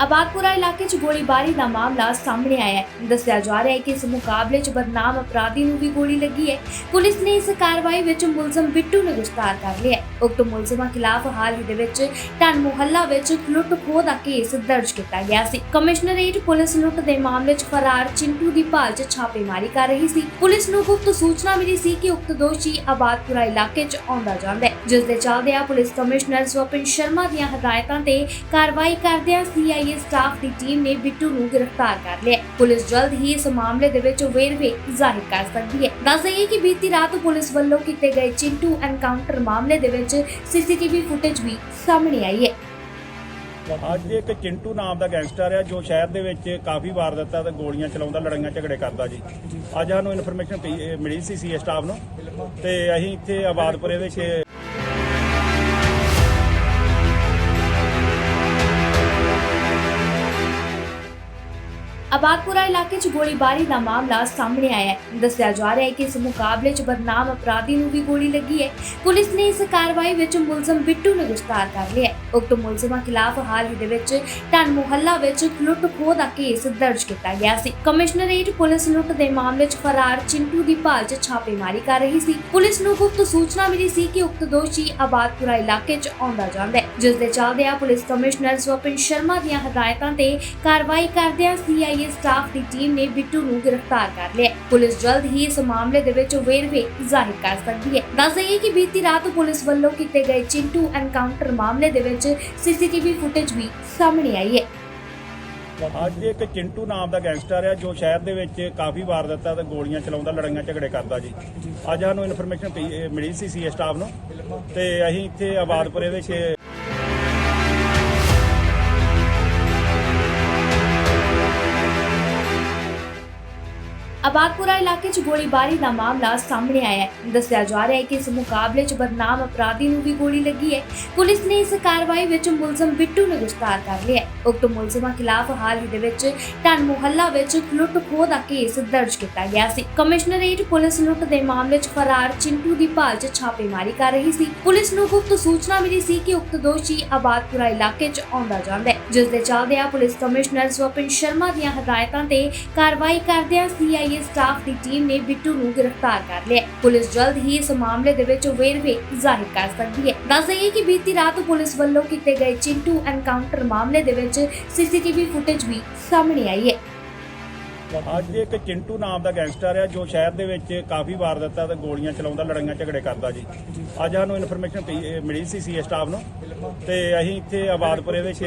ਆਬਾਦਪੁਰਾ ਇਲਾਕੇ 'ਚ ਗੋਲੀਬਾਰੀ ਦਾ ਮਾਮਲਾ ਸਾਹਮਣੇ ਆਇਆ ਹੈ। ਦੱਸਿਆ ਜਾ ਰਿਹਾ ਹੈ ਕਿ ਇਸ ਮੁਕਾਬਲੇ 'ਚ ਬਦਨਾਮ ਅਪਰਾਧੀ ਨੂੰ ਵੀ ਗੋਲੀ ਲੱਗੀ ਹੈ। ਪੁਲਿਸ ਨੇ ਇਸ ਕਾਰਵਾਈ ਵਿੱਚ ਮੁਲਜ਼ਮ ਬਿੱਟੂ ਨੂੰ ਗ੍ਰਿਫਤਾਰ ਕਰ ਲਿਆ ਹੈ। ਉਕਤ ਮੁਲਜ਼ਮਾਂ ਖਿਲਾਫ ਹਾਲ ਹੀ ਦੇ ਵਿੱਚ ਟਨ ਮੁਹੱਲਾ ਵਿੱਚ ਲੁੱਟ ਖੋਹ ਦਾ ਕੇਸ ਦਰਜ ਕੀਤਾ ਗਿਆ ਸੀ। ਕਮਿਸ਼ਨਰੇਟ ਪੁਲਿਸ ਲੁੱਟ ਦੇ ਮਾਮਲੇ 'ਚ ਫਰਾਰ ਚਿੰਟੂ ਦੀ ਭਾਲ 'ਚ ਛਾਪੇਮਾਰੀ ਕਰ ਰਹੀ ਸੀ। ਪੁਲਿਸ ਨੂੰ ਗੁਪਤ ਸੂਚਨਾ ਮਿਲੀ ਸੀ ਕਿ ਉਕਤ ਦੋਸ਼ੀ ਆਬਾਦਪੁਰਾ ਇਲਾਕੇ 'ਚ ਆਉਂਦਾ ਜਾਂਦਾ ਹੈ। ਜਿਸ ਦੇ ਚੱਲਦਿਆਂ ਪੁਲਿਸ ਕਮਿਸ਼ਨਰ ਸਵਪਨ ਸ਼ਰਮਾ ਦੀਆਂ ਹਦਾਇਤਾਂ ਤੇ ਕਾਰਵਾਈ ਕਰਦਿਆਂ ਸੀਆਈਏ ਸਟਾਫ ਦੀ ਟੀਮ ਨੇ ਬਿੱਟੂ ਨੂੰ ਗ੍ਰਿਫਤਾਰ ਕਰ ਲਿਆ। ਪੁਲਿਸ ਜਲਦ ਹੀ ਇਸ ਮਾਮਲੇ ਦੇ ਵਿੱਚ ਵੇਰਵੇ ਜ਼ਾਹਿਰ ਕਰ ਸਕਦੀ ਹੈ। ਦੱਸ ਦਈਏ ਕਿ ਬੀਤੀ ਰਾਤ ਪੁਲਿਸ ਵੱਲੋਂ ਕੀਤੇ ਗਏ ਚਿੰਟੂ ਐਨਕਾਊਂਟਰ ਮਾਮਲੇ ਦੇ ਵਿੱਚ ਸੀਸੀਟੀਵੀ ਫੁਟੇਜ ਵੀ ਸਾਹਮਣੇ ਆਈ ਹੈ। ਅੱਜ ਇੱਕ ਚਿੰਟੂ ਨਾਮ ਦਾ ਗੈਂਗਸਟਰ ਆ ਜੋ ਸ਼ਹਿਰ ਦੇ ਵਿੱਚ ਕਾਫੀ ਵਾਰਦਾਤਾਂ ਤੇ ਗੋਲੀਆਂ ਚਲਾਉਂਦਾ, ਲੜਾਈਆਂ ਝਗੜੇ ਕਰਦਾ ਜੀ। ਅੱਜ ਸਾਨੂੰ ਇਨਫੋਰਮੇਸ਼ਨ ਮਿਲੀ ਸੀ ਸੀ ਸਟਾਫ ਨੂੰ ਤੇ ਅਸੀਂ ਇੱਥੇ ਆਬਾਦਪੁਰੇ ਵਿੱਚ ਆਬਾਦਪੁਰਾ ਇਲਾਕੇ 'ਚ ਗੋਲੀਬਾਰੀ ਦਾ ਮਾਮਲਾ ਸਾਹਮਣੇ ਆਇਆ ਹੈ। ਦੱਸਿਆ ਜਾ ਰਿਹਾ ਹੈ ਕਿ ਇਸ ਮੁਕਾਬਲੇ 'ਚ ਬਦਨਾਮ ਅਪਰਾਧੀ ਨੂੰ ਵੀ ਗੋਲੀ ਲੱਗੀ ਹੈ। ਪੁਲਿਸ ਨੇ ਇਸ ਕਾਰਵਾਈ ਵਿੱਚ ਮੁਲਜ਼ਮ ਬਿੱਟੂ ਨੂੰ ਗ੍ਰਿਫਤਾਰ ਕਰ ਲਿਆ ਉਕਤ ਮੁਲਜ਼ਮਾਂ ਖਿਲਾਫ ਹਾਲ ਹੀ ਦੇ ਵਿੱਚ ਟਨ ਮੁਹੱਲਾ ਵਿੱਚ ਲੁੱਟ ਖੋਹ ਦਾ ਕੇਸ ਦਰਜ ਕੀਤਾ ਗਿਆ ਸੀ। ਕਮਿਸ਼ਨਰੇਟ ਪੁਲਿਸ ਲੁੱਟ ਦੇ ਮਾਮਲੇ 'ਚ ਫਰਾਰ ਚਿੰਟੂ ਦੀ ਭਾਲ 'ਚ ਛਾਪੇਮਾਰੀ ਕਰ ਰਹੀ ਸੀ। ਪੁਲਿਸ ਨੂੰ ਗੁਪਤ ਸੂਚਨਾ ਮਿਲੀ ਸੀ ਕਿ ਉਕਤ ਦੋਸ਼ੀ ਆਬਾਦਪੁਰਾ ਇਲਾਕੇ 'ਚ ਆਉਂਦਾ ਜਾਂਦਾ ਹੈ। ਜਿਸ ਦੇ ਚੱਲਦਿਆਂ ਪੁਲਿਸ ਕਮਿਸ਼ਨਰ ਸਵਪਨ ਸ਼ਰਮਾ ਦੀਆਂ ਹਦਾਇਤਾਂ ਤੇ ਕਾਰਵਾਈ ਕਰਦਿਆਂ ਸੀਆਈਏ ਸਟਾਫ ਦੀ ਟੀਮ ਨੇ ਬਿੱਟੂ ਨੂੰ ਗ੍ਰਿਫਤਾਰ ਕਰ ਲਿਆ। ਪੁਲਿਸ ਜਲਦ ਹੀ ਇਸ ਮਾਮਲੇ ਦੇ ਵਿੱਚ ਵੇਰਵੇ ਜ਼ਾਹਿਰ ਕਰ ਸਕਦੀ ਹੈ। ਦੱਸ ਦਈਏ ਕਿ ਬੀਤੀ ਰਾਤ ਪੁਲਿਸ ਵੱਲੋਂ ਕੀਤੇ ਗਏ ਚਿੰਟੂ ਐਨਕਾਊਂਟਰ ਮਾਮਲੇ ਦੇ ਵਿੱਚ ਸੀਸੀਟੀਵੀ ਫੁਟੇਜ ਵੀ ਸਾਹਮਣੇ ਆਈ ਹੈ। ਅੱਜ ਇੱਕ ਚਿੰਟੂ ਨਾਮ ਦਾ ਗੈਂਗਸਟਰ ਆ ਜੋ ਸ਼ਹਿਰ ਦੇ ਵਿੱਚ ਕਾਫੀ ਵਾਰਦਾਤਾਂ ਤੇ ਗੋਲੀਆਂ ਚਲਾਉਂਦਾ, ਲੜਾਈਆਂ ਝਗੜੇ ਕਰਦਾ ਜੀ। ਅੱਜ ਸਾਨੂੰ ਇਨਫੋਰਮੇਸ਼ਨ ਮਿਲੀ ਸੀ ਸੀ ਸਟਾਫ ਨੂੰ। ਤੇ ਅਸੀਂ ਇੱਥੇ ਆਬਾਦਪੁਰੇ ਵਿੱਚ ਆਬਾਦਪੁਰਾ ਇਲਾਕੇ 'ਚ ਗੋਲੀਬਾਰੀ ਦਾ ਮਾਮਲਾ ਸਾਹਮਣੇ ਆਇਆ ਹੈ। ਦੱਸਿਆ ਜਾ ਰਿਹਾ ਹੈ ਕਿ ਇਸ ਮੁਕਾਬਲੇ 'ਚ ਬਦਨਾਮ ਅਪਰਾਧੀ ਨੂੰ ਵੀ ਗੋਲੀ ਲੱਗੀ ਹੈ। ਪੁਲਿਸ ਨੇ ਇਸ ਕਾਰਵਾਈ ਵਿੱਚ ਮੁਲਜ਼ਮ ਬਿੱਟੂ ਨੂੰ ਗ੍ਰਿਫਤਾਰ ਕਰ ਲਿਆ ਉਕਤ ਮੁਲਜ਼ਮਾਂ ਖਿਲਾਫ ਹਾਲ ਹੀ ਦੇ ਵਿੱਚ ਟਨ ਮੁਹੱਲਾ ਵਿੱਚ ਲੁੱਟ ਖੋਹ ਦਾ ਕੇਸ ਦਰਜ ਕੀਤਾ ਗਿਆ ਸੀ। ਕਮਿਸ਼ਨਰੇਟ ਪੁਲਿਸ ਲੁੱਟ ਦੇ ਮਾਮਲੇ 'ਚ ਫਰਾਰ ਚਿੰਟੂ ਦੀ ਭਾਲ 'ਚ ਛਾਪੇਮਾਰੀ ਕਰ ਰਹੀ ਸੀ। ਪੁਲਿਸ ਨੂੰ ਗੁਪਤ ਸੂਚਨਾ ਮਿਲੀ ਸੀ ਕਿ ਉਕਤ ਦੋਸ਼ੀ ਆਬਾਦਪੁਰਾ ਇਲਾਕੇ 'ਚ ਆਉਂਦਾ ਜਾਂਦਾ ਹੈ। ਜਿਸ ਦੇ ਚੱਲਦਿਆਂ ਪੁਲਿਸ ਕਮਿਸ਼ਨਰ ਸਵਪਨ ਸ਼ਰਮਾ ਦੀਆਂ ਹਦਾਇਤਾਂ ਤੇ ਕਾਰਵਾਈ ਕਰਦਿਆਂ ਸੀਆਈਏ ਸਟਾਫ ਦੀ ਟੀਮ ਨੇ ਬਿੱਟੂ ਨੂੰ ਗ੍ਰਿਫਤਾਰ ਕਰ ਲਿਆ। ਪੁਲਿਸ ਜਲਦ ਹੀ ਇਸ ਮਾਮਲੇ ਦੇ ਵਿੱਚ ਵੇਰਵੇ ਜ਼ਾਹਿਰ ਕਰ ਸਕਦੀ ਹੈ। ਦੱਸ ਦਈਏ ਕਿ ਬੀਤੀ ਰਾਤ ਪੁਲਿਸ ਵੱਲੋਂ ਕੀਤੇ ਗਏ ਚਿੰਟੂ ਐਨਕਾਊਂਟਰ ਮਾਮਲੇ ਦੇ ਵਿੱਚ ਸੀਸੀਟੀਵੀ ਫੁਟੇਜ ਵੀ ਸਾਹਮਣੇ ਆਈ ਹੈ। ਅੱਜ ਇੱਕ ਚਿੰਟੂ ਨਾਮ ਦਾ ਗੈਂਗਸਟਰ ਆ ਜੋ ਸ਼ਹਿਰ ਦੇ ਵਿੱਚ ਕਾਫੀ ਵਾਰਦਾਤਾਂ ਤੇ ਗੋਲੀਆਂ ਚਲਾਉਂਦਾ, ਲੜਾਈਆਂ ਝਗੜੇ ਕਰਦਾ ਜੀ। ਅੱਜ ਸਾਨੂੰ ਇਨਫੋਰਮੇਸ਼ਨ ਮਿਲੀ ਸੀ ਸੀ ਸਟਾਫ ਨੂੰ। ਤੇ ਅਸੀਂ ਇੱਥੇ ਆਬਾਦਪੁਰੇ ਵਿੱਚ